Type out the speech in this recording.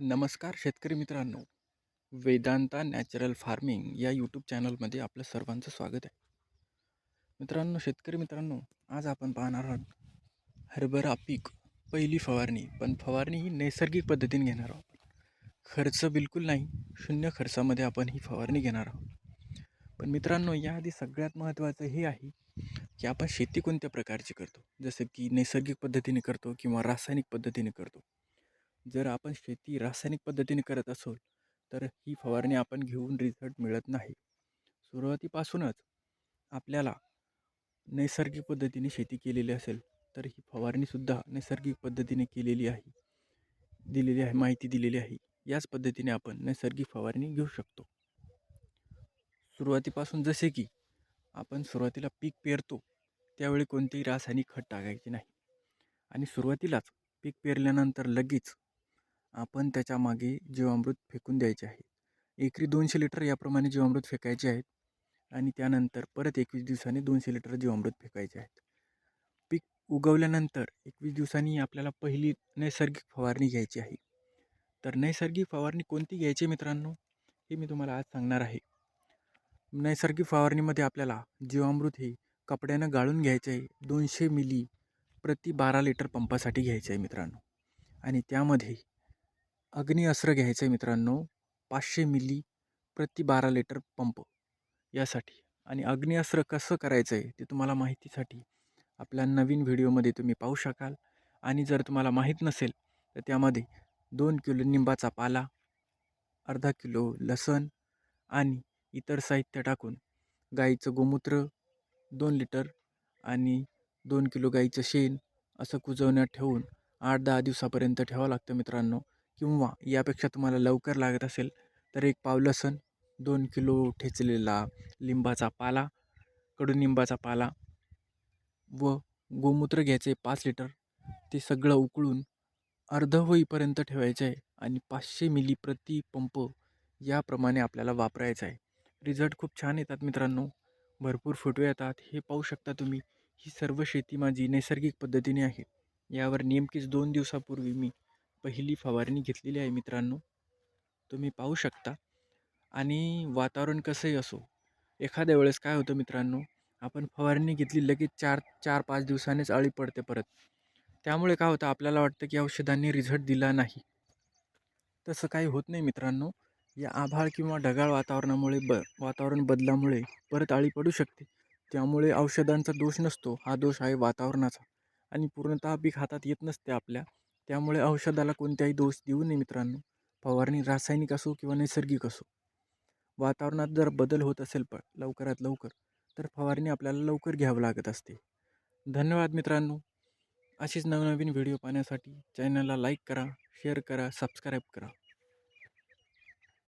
नमस्कार शेतकरी मित्रांनो. वेदांता नॅचरल फार्मिंग या यूट्यूब चॅनलमध्ये आपलं सर्वांचं स्वागत आहे. मित्रांनो शेतकरी मित्रांनो आज आपण पाहणार आहोत हरभरा पीक पहिली फवारणी. पण फवारणी ही नैसर्गिक पद्धतीने घेणार आहोत खर्च बिलकुल नाही शून्य खर्चामध्ये आपण ही फवारणी घेणार आहोत. पण मित्रांनो याआधी सगळ्यात महत्त्वाचं हे आहे की आपण शेती कोणत्या प्रकारची करतो? जसं की नैसर्गिक पद्धतीने करतो किंवा रासायनिक पद्धतीने करतो. जर आपण शेती रासायनिक पद्धतीने करत असू तर ही फवारणी आपण घेऊन रिझल्ट मिळत नाही. सुरुवातीपासूनच आपल्याला नैसर्गिक पद्धतीने शेती केलेली असेल तर ही फवारणीसुद्धा नैसर्गिक पद्धतीने केलेली आहे. दिलेली आहे माहिती दिलेली आहे. याच पद्धतीने आपण नैसर्गिक फवारणी घेऊ शकतो. सुरुवातीपासून जसे की आपण सुरुवातीला पीक पेरतो त्यावेळी कोणतेही रासायनिक खत टाकायचे नाही. आणि सुरुवातीलाच पीक पेरल्यानंतर लगेच आपण त्याच्यामागे जीवामृत फेकून द्यायचे आहे. एकरी दोनशे लिटर याप्रमाणे जीवामृत फेकायचे आहेत आणि त्यानंतर परत एकवीस दिवसांनी दोनशे लिटर जीवामृत फेकायचे आहेत. पीक उगवल्यानंतर एकवीस दिवसांनी आपल्याला पहिली नैसर्गिक फवारणी घ्यायची आहे. तर नैसर्गिक फवारणी कोणती घ्यायची मित्रांनो? हे मी तुम्हाला आज सांगणार आहे. नैसर्गिक फवारणीमध्ये आपल्याला जीवामृत हे कपड्यानं गाळून घ्यायचे आहे. दोनशे मिली प्रति बारा लिटर पंपासाठी घ्यायचे आहे मित्रांनो. आणि त्यामध्ये अग्निअस्त्र घ्यायचं आहे मित्रांनो पाचशे मिली प्रति बारा लिटर पंप यासाठी. आणि अग्निअस्त्र कसं करायचं आहे ते तुम्हाला माहितीसाठी आपल्या नवीन व्हिडिओमध्ये तुम्ही पाहू शकाल. आणि जर तुम्हाला माहीत नसेल तर त्यामध्ये दोन किलो निंबाचा पाला अर्धा किलो लसण आणि इतर साहित्य टाकून गाईचं गोमूत्र दोन लिटर आणि दोन किलो गाईचं शेण असं कुजवण्यात ठेवून आठ दहा दिवसापर्यंत ठेवावं लागतं मित्रांनो. किंवा यापेक्षा तुम्हाला लवकर लागत असेल तर एक पाव लसण दोन किलो ठेचलेला लिंबाचा पाला कडुनिंबाचा पाला व गोमूत्र घ्यायचे पाच लिटर. ते सगळं उकळून अर्ध होईपर्यंत ठेवायचं आहे आणि पाचशे मिली प्रति पंप याप्रमाणे आपल्याला वापरायचं आहे. रिझल्ट खूप छान येतात मित्रांनो. भरपूर फोटो येतात. हे पाहू शकता तुम्ही ही सर्व शेती माझी नैसर्गिक पद्धतीने आहे. यावर नेमकीच दोन दिवसापूर्वी मी पहिली फवारणी घेतलेली आहे मित्रांनो. तुम्ही पाहू शकता. आणि वातावरण कसंही असो एखाद्या वेळेस काय होतं मित्रांनो आपण फवारणी घेतली लगेच चार चार पाच दिवसांनीच अळी पडते परत. त्यामुळे काय होतं आपल्याला वाटतं की औषधांनी रिझल्ट दिला नाही. तसं काही होत नाही मित्रांनो. या आभाळ किंवा ढगाळ वातावरणामुळे ब वातावरण बदलामुळे परत आळी पडू शकते. त्यामुळे औषधांचा दोष नसतो. हा दोष आहे वातावरणाचा. आणि पूर्णतः पीक हातात येत नसते आपल्या. त्यामुळे औषधाला कोणत्याही दोष देऊ नये मित्रांनो. फवारणी रासायनिक असो किंवा नैसर्गिक असो. वातावरणात जर बदल होत असेल पण लवकरात लवकर तर फवारणी आपल्याला लवकर घ्यावं लागत असते. धन्यवाद मित्रांनो. अशीच नवनवीन व्हिडिओ पाहण्यासाठी चॅनलला लाईक करा शेअर करा सबस्क्राईब करा.